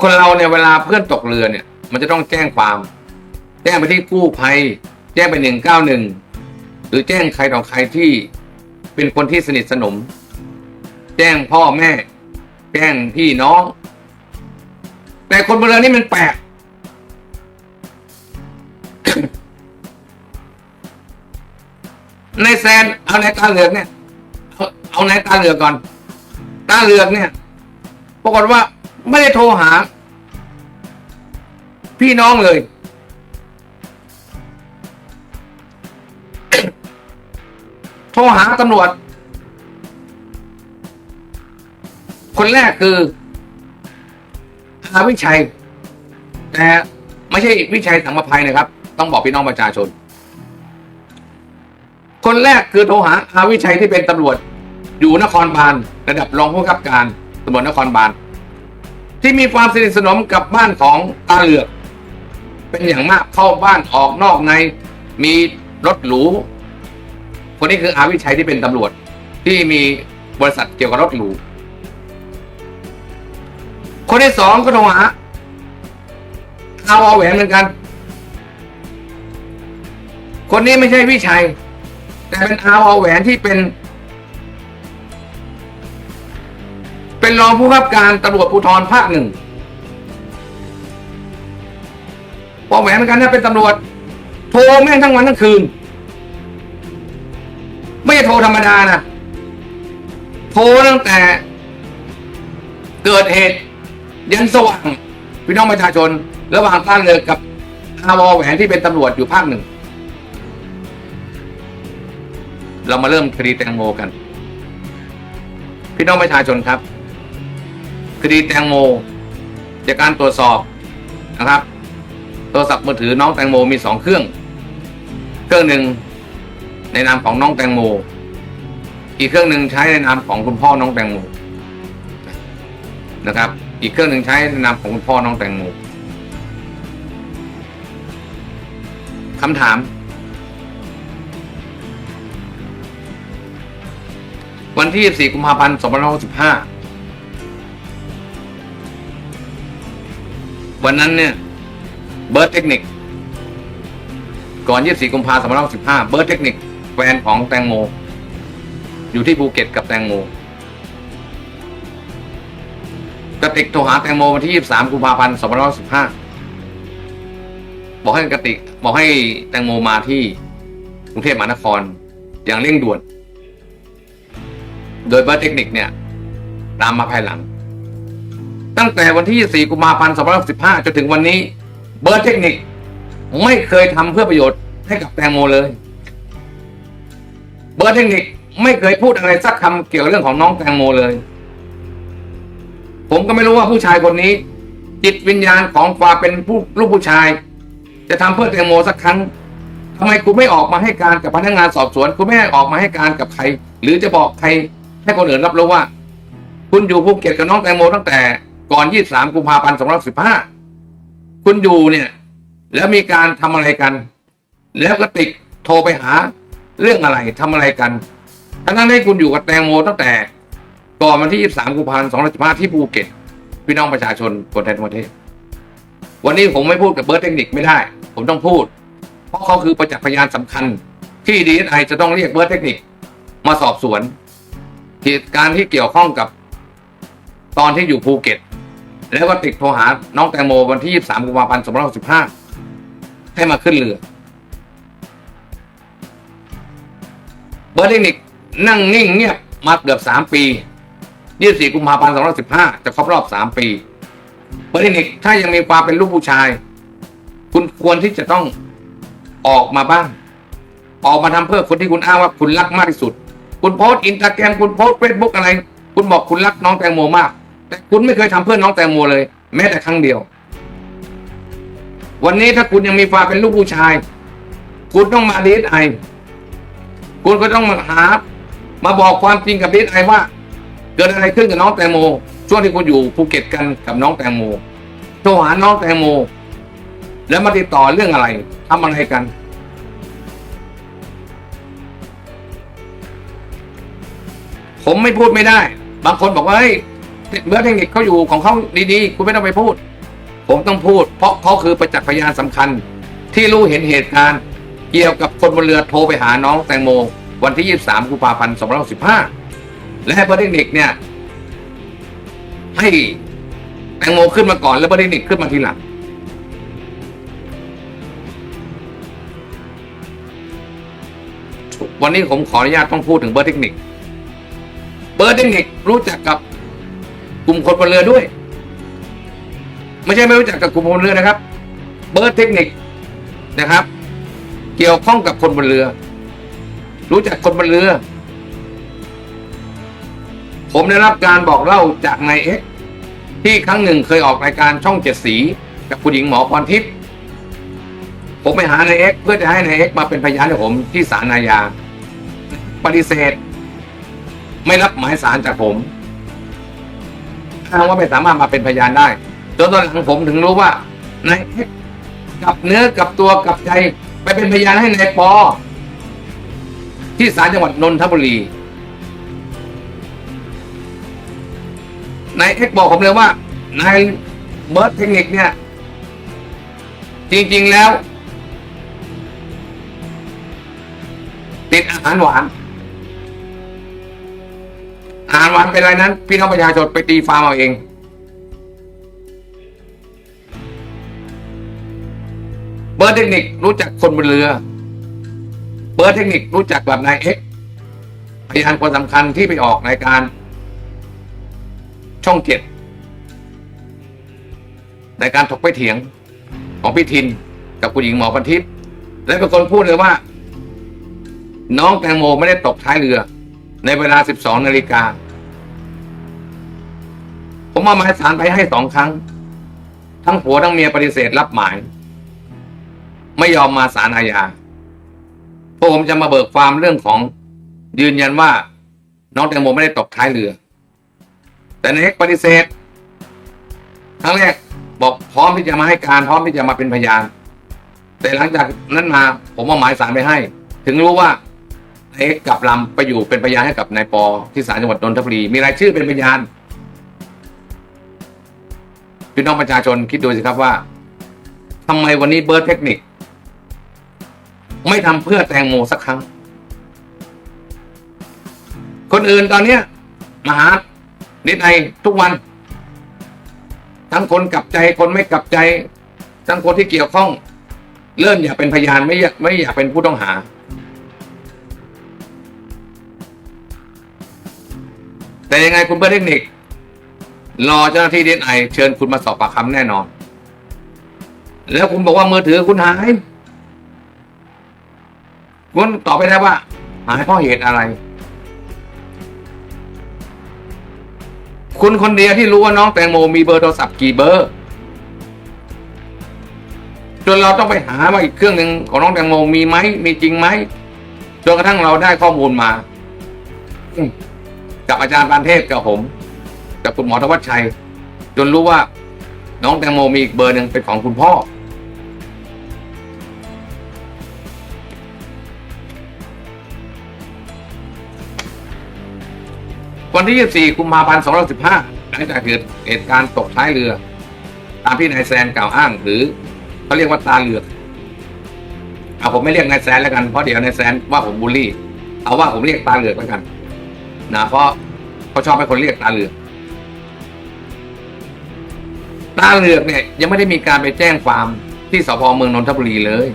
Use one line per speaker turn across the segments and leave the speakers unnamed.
คนเราเนี่ยเวลาเพื่อนตกเรือเนี่ย มันจะต้องแจ้งความ แจ้งไปที่กู้ภัย แจ้งไปหนึ่งเก้าหนึ่งหรือแจ้งใครต่อใครที่เป็นคนที่สนิทสนม แจ้งพ่อแม่ แจ้งพี่น้อง แต่คนบนเรือนี่มันแปลกในแซนเอาในตาเหลือกเนี่ยเอาในตาเหลือกก่อน ตาเหลือกเนี่ยปรากฏว่า ไม่ได้โทรหา พี่น้องเลย โทรหาตำรวจ คนแรกคืออาวิชัยแต่ไม่ใช่วิชัยสังประภัยนะครับ ต้องบอกพี่น้องประชาชน คนแรกคือโทรหาอาวิชัยที่เป็นตำรวจ อยู่นครบาลระดับรองผู้กำกับการตำรวจนครบาล ที่มีความสนิทสนมกับบ้านของตาเหลือก เป็นอย่างมากเข้าบ้านออกนอกใน มีรถหรูคนนี้คืออาวิชัยที่เป็นตำรวจ ที่มีบริษัทเกี่ยวกับรถหรูคนที่สองก็โทรหาเอาเอาแหวนเหมือนกัน คนนี้ไม่ใช่วิชัย แต่เป็นเอาเอาแหวนที่เป็น เป็นรองผู้กำกับการตำรวจภูธรภาคหนึ่งพอแหวนเหมือนกันนะเป็นตำรวจ โทรแม่งทั้งวันทั้งคืน ไม่ใช่โทรธรรมดานะโทรตั้งแต่ เกิดเหตุยันสว่างพี่น้องประชาชน ระหว่างต้านเรือกับอาวอแหวนที่เป็นตำรวจอยู่ภาคหนึ่ง เรามาเริ่มคดีแตงโมกัน พี่น้องประชาชนครับ ดีแตงโม จากการตรวจสอบนะครับ โทรศัพท์มือถือน้องแตงโมมีสองเครื่อง เครื่องหนึ่งในนามของน้องแตงโม อีกเครื่องหนึ่งใช้ในนามของคุณพ่อน้องแตงโมนะครับ อีกเครื่องหนึ่งใช้ในนามของคุณพ่อน้องแตงโมคำถาม วันที่4กุมภาพันธ์ 2565 วันนั้นเนี่ยเบิร์ดเทคนิค ก่อน 24 กุมภาพันธ์2565 เบิร์ดเทคนิคแฟนของแตงโม อยู่ที่ภูเก็ตกับแตงโมกระติกโทรหาแตงโมวันที่ 23 กุมภาพันธ์2565 บอกให้กระติกบอกให้แตงโมมาที่กรุงเทพมหานคร อย่างเร่งด่วน โดยเบิร์ดเทคนิคเนี่ย ตามมาภายหลัง ตั้งแต่วันที่ 4 กุมภาพันธ์2515 จนถึงวันนี้ เบิร์ดเทคนิค ไม่เคยทำเพื่อประโยชน์ให้กับแตงโมเลย เบิร์ดเทคนิคไม่เคยพูดอะไรสักคำเกี่ยวกับเรื่องของน้องแตงโมเลย ผมก็ไม่รู้ว่าผู้ชายคนนี้ จิตวิญญาณของควาเป็นผู้ลูกผู้ชาย จะทำเพื่อแตงโมสักครั้งทำไมคุณไม่ออกมาให้การกับพนักงานสอบสวน คุณไม่ออกมาให้การกับใคร หรือจะบอกใครให้คนอื่นรับรู้ว่า คุณอยู่ภูเก็ตกับน้องแตงโมตั้งแต่ ก่อน23กุมภาพันธ์2515คุณอยู่เนี่ย แล้วมีการทำอะไรกัน แล้วกระติกโทรไปหา เรื่องอะไรทำอะไรกันทั้งๆที่คุณอยู่กับแตงโมตั้งแต่ ก่อนวันที่23กุมภาพันธ์2515ที่ภูเก็ตพี่น้องประชาชนคนไทยทั้งประเทศ วันนี้ผมไม่พูดกับเบิร์ดเทคนิคไม่ได้ ผมต้องพูด เพราะเขาคือประจักษ์พยานสำคัญ ที่ดีไอจะต้องเรียกเบิร์ดเทคนิคมาสอบสวนเหตุการณ์ที่เกี่ยวข้องกับ ตอนที่อยู่ภูเก็ต แล้วก็ติดโทรหาน้องแตงโมวันที่ 23กุมภาพันธ์2565 ให้มาขึ้นเรือ เบอร์เทคนิคนั่งนิ่งเงียบมาเกือบ 3 ปี 24กุมภาพันธ์2515 จะครบรอบ 3 ปี เบอร์เทคนิคถ้ายังมีความเป็นลูกผู้ชาย คุณควรที่จะต้องออกมาบ้าง ออกมาทำเพื่อคนที่คุณอ้างว่าคุณรักมากที่สุด คุณโพสต์อินสตาแกรมคุณโพสต์เฟซบุ๊กอะไร คุณบอกคุณรักน้องแตงโมมาก แต่คุณไม่เคยทำเพื่อน้องแตงโมเลย แม้แต่ครั้งเดียว วันนี้ถ้าคุณยังมีความเป็นลูกผู้ชาย คุณต้องมาดีไอคุณก็ต้องมาหา มาบอกความจริงกับดีไอว่า เกิดอะไรขึ้นกับน้องแตงโม ช่วงที่คุณอยู่ภูเก็ตกันกับน้องแตงโมโทรหาน้องแตงโม แล้วมาติดต่อเรื่องอะไรทำอะไรกันผมไม่พูดไม่ได้ บางคนบอกว่าเฮ้ย เมื่อเทคนิคเขาอยู่ของเขาดีๆ คุณไม่ต้องไปพูด ผมต้องพูด เพราะเขาคือประจักษ์พยานสำคัญ ที่รู้เห็นเหตุการณ์ เกี่ยวกับคนบนเรือโทรไปหาน้องแตงโม วันที่ 23กุมภาพันธ์2565และให้เบอร์เทคนิคเนี่ยให้แตงโมขึ้นมาก่อนแล้วเบอร์เทคนิคขึ้นมาทีหลังวันนี้ผมขออนุญาตต้องพูดถึงเบอร์เทคนิค เบอร์เทคนิครู้จักกับ กลุ่มคนบนเรือด้วย ไม่ใช่ไม่รู้จักกับกลุ่มคนบนเรือนะครับเบอร์เทคนิคนะครับ เกี่ยวข้องกับคนบนเรือ รู้จักคนบนเรือ ผมได้รับการบอกเล่าจากนายเอ็กที่ครั้งหนึ่งเคยออกรายการช่องเจ็ดสี กับคุณหญิงหมอพรทิพย์ผมไปหานายเอ็กเพื่อจะให้นายเอ็กมาเป็นพยานให้ผมที่ศาลอาญาปฏิเสธ ไม่รับหมายสารจากผม อ้างว่าไม่สามารถมาเป็นพยานได้จนตอนหลังผมถึงรู้ว่านายเอ็กกับเนื้อกับตัวกับใจไปเป็นพยานให้นายปอ ที่ศาลจังหวัดนนทบุรีนายเอ็กบอกผมเลยว่านายเบิร์ดเทคนิคเนี่ย จริง ๆ แล้ว ติดอาหารหวาน อาหารหวานเป็นไรนั้น พี่น้องประชาชนไปตีฟาร์มเอาเองเบิร์ดเทคนิครู้จักคนบนเรือเบิร์ดเทคนิครู้จักแบบนายเอ็กพยานคนสำคัญที่ไปออกรายการ ช่องเจ็ดในการถกไปเถียงของพี่ทินกับคุณหญิงหมอพันทิพย์และเป็นคนพูดเลยว่า น้องแตงโมไม่ได้ตกท้ายเรือ ในเวลา 12 นาฬิกา ผมเอาหมายสารไปให้สองครั้ง ทั้งผัวทั้งเมียปฏิเสธรับหมาย ไม่ยอมมาศาลอาญาพวกผมจะมาเบิกความเรื่องของยืนยันว่า น้องแตงโมไม่ได้ตกท้ายเรือ แต่ในเอกปฏิเสธครั้งแรกบอกพร้อมที่จะมาให้การพร้อมที่จะมาเป็นพยาน แต่หลังจากนั้นมาผมเอาหมายสารไปให้ ถึงรู้ว่าเอกกลับลำไปอยู่เป็นพยานให้กับนายปอที่ศาลจังหวัดนนทบุรีมีรายชื่อเป็นพยาน พี่น้องประชาชนคิดดูสิครับว่าทำไมวันนี้เบิร์ดเทคนิค ไม่ทำเพื่อแตงโมสักครั้ง คนอื่นตอนเนี้ยมาหานิดไอทุกวัน ทั้งคนกลับใจคนไม่กลับใจ ทั้งคนที่เกี่ยวข้อง เริ่มอยากเป็นพยานไม่อยากไม่อยากเป็นผู้ต้องหา แต่ยังไงคุณเบิร์ดเทคนิค รอเจ้าหน้าที่ดีไอเชิญคุณมาสอบปากคำแน่นอน แล้วคุณบอกว่ามือถือคุณหายคุณตอบไปได้ว่า หายเพราะเหตุอะไร คุณคนเดียวที่รู้ว่าน้องแตงโมมีเบอร์โทรศัพท์กี่เบอร์จนเราต้องไปหามาอีกเครื่องหนึ่งของน้องแตงโมมีไหมมีจริงไหมจนกระทั่งเราได้ข้อมูลมา กับอาจารย์ปานเทพกับผม กับคุณหมอธวัชชัย จนรู้ว่าน้องแตงโมมีอีกเบอร์หนึ่งเป็นของคุณพ่อ วันที่ 24กุมภาพันธ์2515หลังจากเกิดเหตุการณ์ตกท้ายเรือ ตามที่นายแซนกล่าวอ้างหรือเขาเรียกว่าตาเรือเอาผมไม่เรียกนายแซนแล้วกันเพราะเดี๋ยวนายแซนว่าผมบูลลี่ เอาว่าผมเรียกตาเรือแล้วกันนะเพราะเขาชอบให้คนเรียกตาเรือตาเลือกเนี่ยยังไม่ได้มีการไปแจ้งความที่สพเมืองนนทบุรีเลย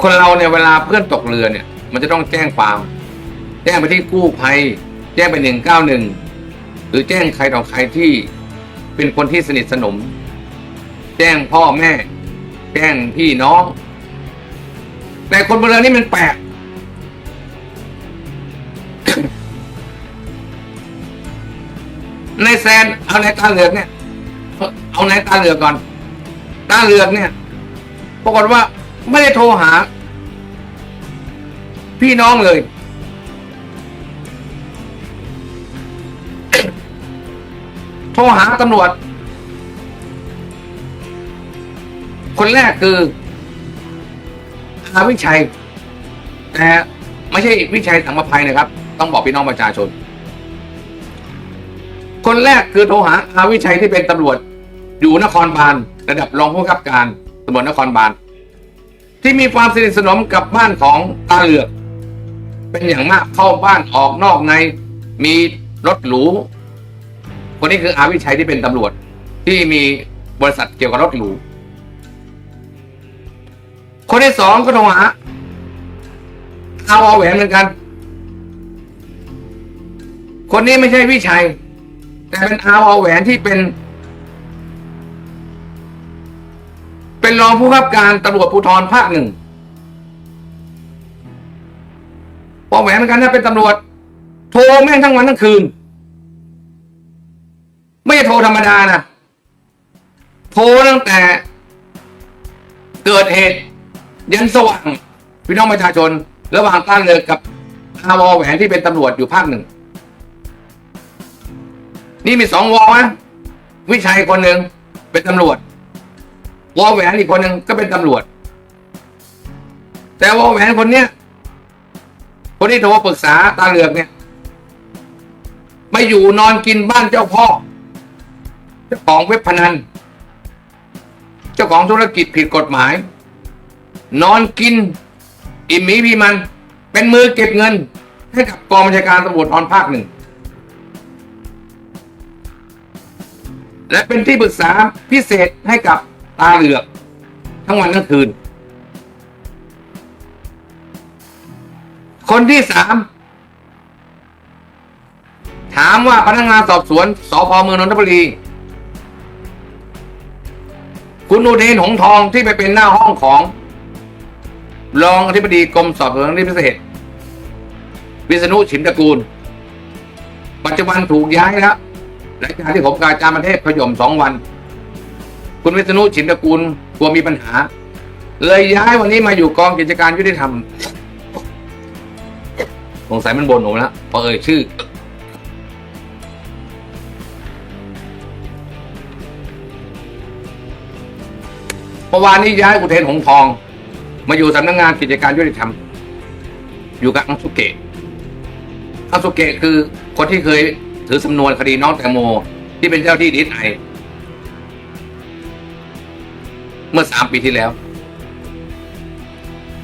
คนเราเนี่ยเวลาเพื่อนตกเรือเนี่ย มันจะต้องแจ้งความ แจ้งไปที่กู้ภัย แจ้งไปหนึ่งเก้าหนึ่งหรือแจ้งใครต่อใครที่เป็นคนที่สนิทสนม แจ้งพ่อแม่ แจ้งพี่น้อง แต่คนบนเรือนี่มันแปลก ในแซนเอาในตาเหลือกเนี่ย เอาในตาเหลือกก่อน ตาเหลือกเนี่ยปรากฏว่าไม่ได้โทรหา พี่น้องเลย โทรหาตำรวจ คนแรกคืออาวิชัยแต่ไม่ใช่วิชัยสังประภัยนะครับ ต้องบอกพี่น้องประชาชน คนแรกคือโทรหาอาวิชัยที่เป็นตำรวจ อยู่นครบาลระดับรองผู้กำกับการตำรวจนครบาลที่มีความสนิทสนมกับบ้านของตาเหลือก เป็นอย่างมากเข้าบ้านออกนอกในมีรถหรูคนนี้คืออาวิชัยที่เป็นตำรวจ ที่มีบริษัทเกี่ยวกับรถหรูคนที่สองก็โทรหาเอาเอาแหวนเหมือนกัน คนนี้ไม่ใช่วิชัย แต่เป็นอาวเอาแหวนที่เป็น เป็นรองผู้กำกับการตำรวจภูธรภาคหนึ่งพอแหวนเหมือนกันนะเป็นตำรวจ โทรแม่งทั้งวันทั้งคืน ไม่ใช่โทรธรรมดานะโทรตั้งแต่ เกิดเหตุ ยันสว่างพี่น้องประชาชน ระหว่างต้านเลยกับอาวอแหวนที่เป็นตำรวจอยู่ภาคหนึ่ง นี่มีสองวอนะวิชัยคนหนึ่งเป็นตำรวจ วอแหวนอีกคนหนึ่งก็เป็นตำรวจ แต่วอแหวนคนเนี้ยคนที่โทรปรึกษาตาเหลือกเนี่ยมาอยู่นอนกินบ้านเจ้าพ่อ เจ้าของเว็บพนัน เจ้าของธุรกิจผิดกฎหมาย นอนกิน อิ่มมีพีมัน เป็นมือเก็บเงิน ให้กับกองบัญชาการตำรวจทอนภาคหนึ่ง และเป็นที่ปรึกษาพิเศษให้กับตาเหลือก ทั้งวันทั้งคืน คนที่สามถามว่าพนักงานสอบสวนสพเมืองนนทบุรี คุณอุเทนหงทองที่ไปเป็นหน้าห้องของ รองอธิบดีกรมสอบสวนคดีพิเศษ วิษณุฉิมตระกูล ปัจจุบันถูกย้ายแล้ว หลังจากที่ผมกบอาจารย์ประเทศพยมสองวัน คุณวิษณุฉิมตระกูลกลัวมีปัญหา เลยย้ายวันนี้มาอยู่กองกิจการยุติธรรมสงสัยมันบนผมแล้วพอเอ่ยชื่อ เมื่อวานนี้ย้ายอุเทนหงทอง มาอยู่สำนักงงานกิจการยุติธรรม อยู่กับอังสุเกะอังสุเกะคือคนที่เคย ถือสำนวนคดีน้องแตงโม ที่เป็นเจ้าที่ดีไอเมื่อสามปีที่แล้ว